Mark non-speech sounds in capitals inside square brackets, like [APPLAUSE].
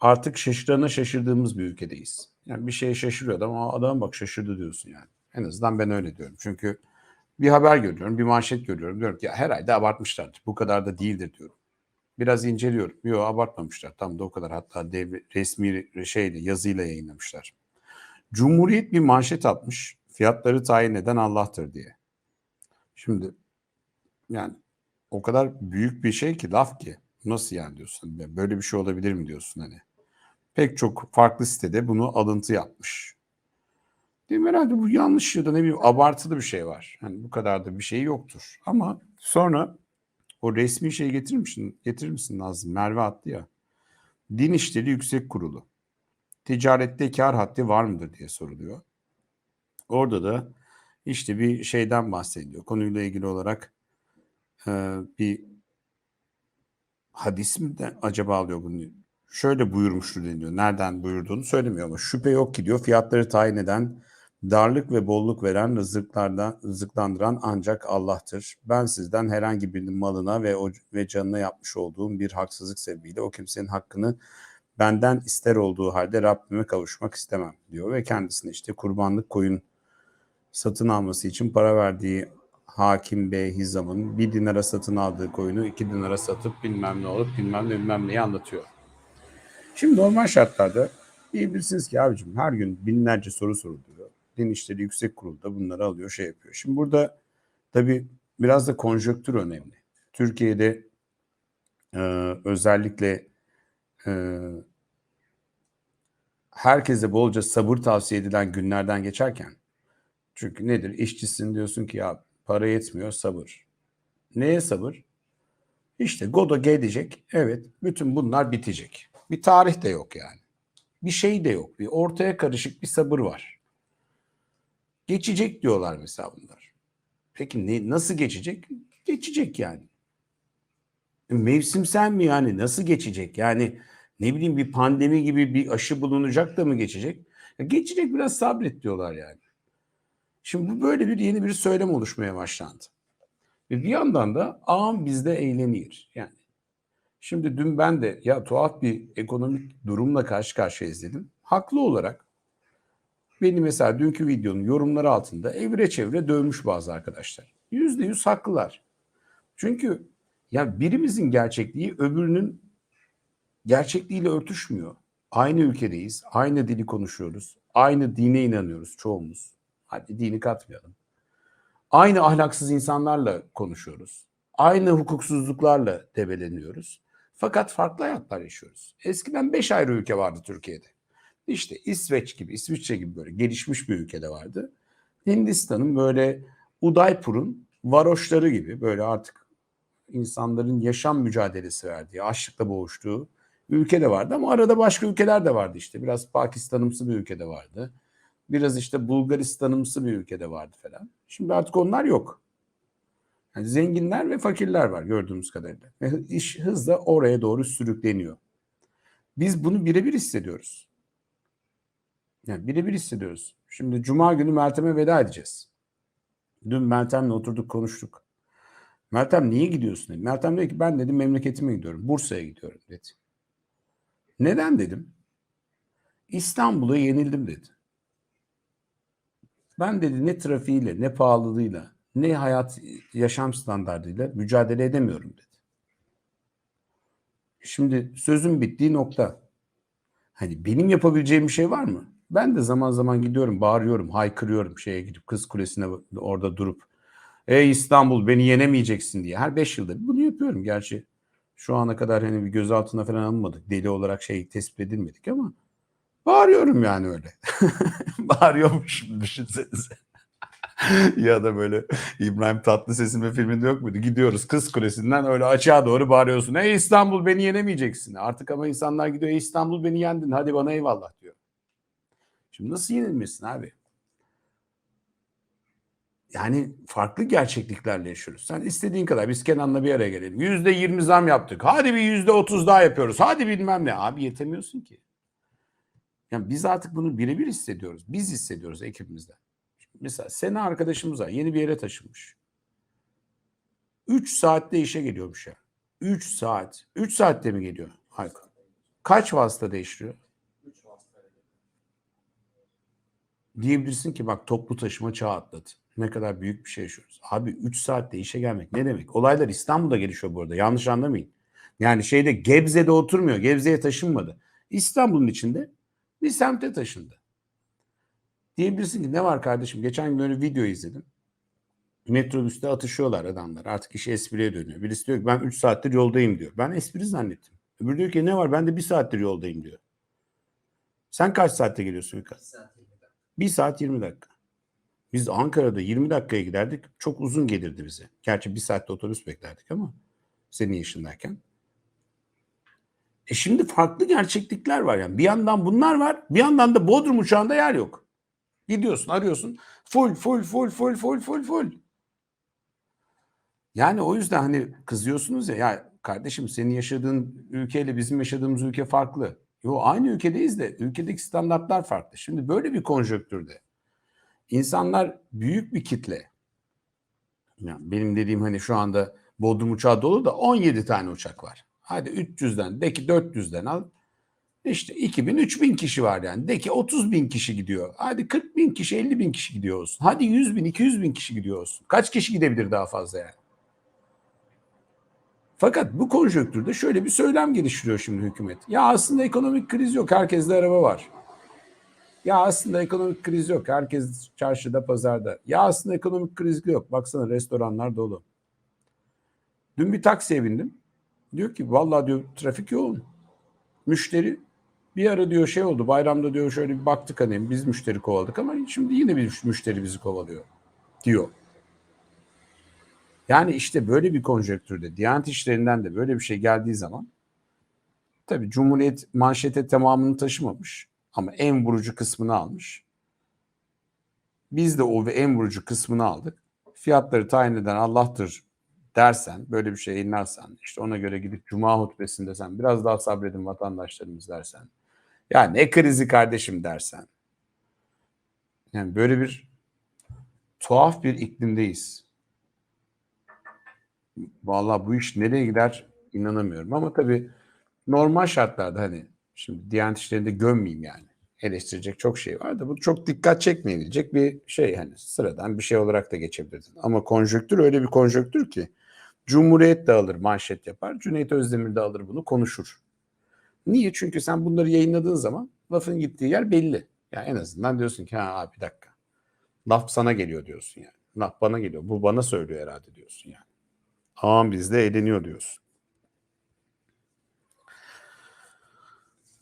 artık şaşırana şaşırdığımız bir ülkedeyiz. Yani bir şeye şaşırıyor adam ama adam bak şaşırdı diyorsun yani. En azından ben öyle diyorum. Çünkü bir haber görüyorum, bir manşet görüyorum. Diyorum ki ya herhalde abartmışlardır. Bu kadar da değildir diyorum. Biraz inceliyorum. Yok abartmamışlar. Tam da o kadar. Hatta dev, resmi şeyle yazıyla yayınlamışlar. Cumhuriyet bir manşet atmış. Fiyatları tayin eden Allah'tır diye. Şimdi yani o kadar büyük bir şey ki laf ki. Nasıl yani diyorsun? Böyle bir şey olabilir mi diyorsun hani. Pek çok farklı sitede bunu alıntı yapmış. Değil mi? Herhalde bu yanlış ya da ne bileyim abartılı bir şey var. Hani bu kadar da bir şey yoktur. Ama sonra o resmi şeyi getirir misin? Getirir misin Nazım? Merve attı ya. Din İşleri Yüksek Kurulu. Ticarette kar haddi var mıdır diye soruluyor. Orada da işte bir şeyden bahsediyor. Konuyla ilgili olarak e, bir hadis mi de acaba alıyor bunu? Şöyle buyurmuştur deniyor. Nereden buyurduğunu söylemiyor ama şüphe yok ki diyor. Fiyatları tayin eden, darlık ve bolluk veren, rızıklardan rızıklandıran ancak Allah'tır. Ben sizden herhangi birinin malına ve o, ve canına yapmış olduğum bir haksızlık sebebiyle o kimsenin hakkını benden ister olduğu halde Rabbime kavuşmak istemem diyor ve kendisine işte kurbanlık koyun satın alması için para verdiği Hakim Bey Hizam'ın bir dinara satın aldığı koyunu iki dinara satıp bilmem ne olup bilmem ne bilmem neyi anlatıyor. Şimdi normal şartlarda diyebilirsiniz ki abicim her gün binlerce soru soruluyor. Din İşleri Yüksek Kurulu'da bunları alıyor şey yapıyor. Şimdi burada tabii biraz da konjöktür önemli. Türkiye'de e, özellikle e, herkese bolca sabır tavsiye edilen günlerden geçerken çünkü nedir? İşçisin diyorsun ki ya para yetmiyor sabır. Neye sabır? İşte Godo gelecek. Evet bütün bunlar bitecek. Bir tarih de yok yani. Bir şey de yok. Bir ortaya karışık bir sabır var. Geçecek diyorlar mesela bunlar. Peki ne, nasıl geçecek? Geçecek yani. Mevsimsel mi yani? Nasıl geçecek? Yani ne bileyim bir pandemi gibi bir aşı bulunacak da mı geçecek? Ya geçecek biraz sabret diyorlar yani. Şimdi bu böyle bir yeni bir söylem oluşmaya başlandı. Ve bir yandan da ağam bizde eğlenir. Yani şimdi dün ben de ya tuhaf bir ekonomik durumla karşı karşıyayız dedim. Haklı olarak beni mesela dünkü videonun yorumları altında evre çevre dövmüş bazı arkadaşlar. Yüzde yüz haklılar. Çünkü ya birimizin gerçekliği öbürünün gerçekliğiyle örtüşmüyor. Aynı ülkedeyiz, aynı dili konuşuyoruz, aynı dine inanıyoruz çoğumuz. Hadi dini katmayalım. Aynı ahlaksız insanlarla konuşuyoruz. Aynı hukuksuzluklarla debeleniyoruz. Fakat farklı hayatlar yaşıyoruz. Eskiden beş ayrı ülke vardı Türkiye'de. İşte İsveç gibi, İsviçre gibi böyle gelişmiş bir ülkede vardı. Hindistan'ın böyle Udaipur'un varoşları gibi böyle artık insanların yaşam mücadelesi verdiği, açlıkla boğuştuğu ülke de vardı ama arada başka ülkeler de vardı işte. Biraz Pakistan'ımsı bir ülkede vardı. Biraz işte Bulgaristan'ımsı bir ülkede vardı falan. Şimdi artık onlar yok. Yani zenginler ve fakirler var gördüğümüz kadarıyla. Ve iş hızla oraya doğru sürükleniyor. Biz bunu birebir hissediyoruz. Yani birebir hissediyoruz. Şimdi Cuma günü Meltem'e veda edeceğiz. Dün Meltem'le oturduk konuştuk. Meltem niye gidiyorsun dedi. Meltem dedi ki ben dedim memleketime gidiyorum. Bursa'ya gidiyorum dedi. Neden dedim. İstanbul'a yenildim dedi. Ben dedi ne trafiğiyle, ne pahalılığıyla, ne hayat yaşam standartıyla mücadele edemiyorum dedi. Şimdi sözün bittiği nokta. Hani benim yapabileceğim bir şey var mı? Ben de zaman zaman gidiyorum, bağırıyorum, haykırıyorum şeye gidip Kız Kulesi'ne orada durup Ey İstanbul beni yenemeyeceksin diye. Her beş yılda bunu yapıyorum. Gerçi şu ana kadar hani bir gözaltına falan alınmadık. Deli olarak şey tespit edilmedik ama bağırıyorum yani öyle. [LAUGHS] Bağırıyormuşum düşünsenize. ya da böyle İbrahim Tatlıses'in bir filminde yok muydu? Gidiyoruz Kız Kulesi'nden öyle açığa doğru bağırıyorsun. Ey İstanbul beni yenemeyeceksin. Artık ama insanlar gidiyor Ey İstanbul beni yendin hadi bana eyvallah diyor. Şimdi nasıl yenilmesin abi? Yani farklı gerçekliklerle yaşıyoruz. Sen istediğin kadar biz Kenan'la bir araya gelelim. Yüzde yirmi zam yaptık. Hadi bir yüzde otuz daha yapıyoruz. Hadi bilmem ne. Abi yetemiyorsun ki. Yani biz artık bunu birebir hissediyoruz. Biz hissediyoruz ekibimizden. Mesela Sena arkadaşımız var. Yeni bir yere taşınmış. 3 saatte işe geliyormuş ya. 3 saat. 3 saatte mi geliyor? Hayko. Kaç vasıta değiştiriyor? Diyebilirsin ki bak toplu taşıma çağı atladı. Ne kadar büyük bir şey yaşıyoruz. Abi 3 saatte işe gelmek ne demek? Olaylar İstanbul'da gelişiyor bu arada. Yanlış anlamayın. Yani şeyde Gebze'de oturmuyor. Gebze'ye taşınmadı. İstanbul'un içinde bir semte taşındı. Diyebilirsin ki ne var kardeşim? Geçen gün böyle video izledim. Metrobüste atışıyorlar adamlar. Artık iş espriye dönüyor. Birisi diyor ki ben 3 saattir yoldayım diyor. Ben espri zannettim. Öbürü diyor ki ne var ben de 1 saattir yoldayım diyor. Sen kaç saatte geliyorsun Mika? 1 saat 20 dakika. Biz Ankara'da 20 dakikaya giderdik. Çok uzun gelirdi bize. Gerçi 1 saatte otobüs beklerdik ama senin yaşındayken. E şimdi farklı gerçeklikler var yani. Bir yandan bunlar var. Bir yandan da Bodrum uçağında yer yok. Gidiyorsun arıyorsun. Full full full full full full full. Yani o yüzden hani kızıyorsunuz ya ya kardeşim senin yaşadığın ülkeyle bizim yaşadığımız ülke farklı. Yo aynı ülkedeyiz de ülkedeki standartlar farklı. Şimdi böyle bir konjonktürde insanlar büyük bir kitle. Yani benim dediğim hani şu anda Bodrum uçağı dolu da 17 tane uçak var. Hadi 300'den de ki 400'den al. İşte 2000 3000 kişi var yani. De ki 30 bin kişi gidiyor. Hadi 40 bin kişi 50 bin kişi gidiyor olsun. Hadi 100 bin 200 bin kişi gidiyor olsun. Kaç kişi gidebilir daha fazla yani? Fakat bu konjonktürde şöyle bir söylem geliştiriyor şimdi hükümet. Ya aslında ekonomik kriz yok. Herkeste araba var. Ya aslında ekonomik kriz yok. Herkes çarşıda, pazarda. Ya aslında ekonomik kriz yok. Baksana restoranlar dolu. Dün bir taksiye bindim. Diyor ki vallahi diyor trafik yoğun. Müşteri bir ara diyor şey oldu bayramda diyor şöyle bir baktık hani biz müşteri kovaladık ama şimdi yine bir müşteri bizi kovalıyor diyor. Yani işte böyle bir konjonktürde Diyanet işlerinden de böyle bir şey geldiği zaman tabii Cumhuriyet manşete tamamını taşımamış ama en vurucu kısmını almış. Biz de o ve en vurucu kısmını aldık. Fiyatları tayin eden Allah'tır dersen, böyle bir şey yayınlarsan, işte ona göre gidip Cuma hutbesinde sen biraz daha sabredin vatandaşlarımız dersen, ya ne krizi kardeşim dersen. Yani böyle bir tuhaf bir iklimdeyiz. Vallahi bu iş nereye gider inanamıyorum ama tabii normal şartlarda hani şimdi Diyanet işlerinde gömmeyeyim yani. Eleştirecek çok şey var da bu çok dikkat çekmeyebilecek bir şey hani sıradan bir şey olarak da geçebilir. Ama konjöktür öyle bir konjöktür ki Cumhuriyet de alır manşet yapar. Cüneyt Özdemir de alır bunu konuşur. Niye? Çünkü sen bunları yayınladığın zaman lafın gittiği yer belli. Yani en azından diyorsun ki ha bir dakika. Laf sana geliyor diyorsun yani. Laf bana geliyor. Bu bana söylüyor herhalde diyorsun yani. Ağam bizde eğleniyor diyorsun.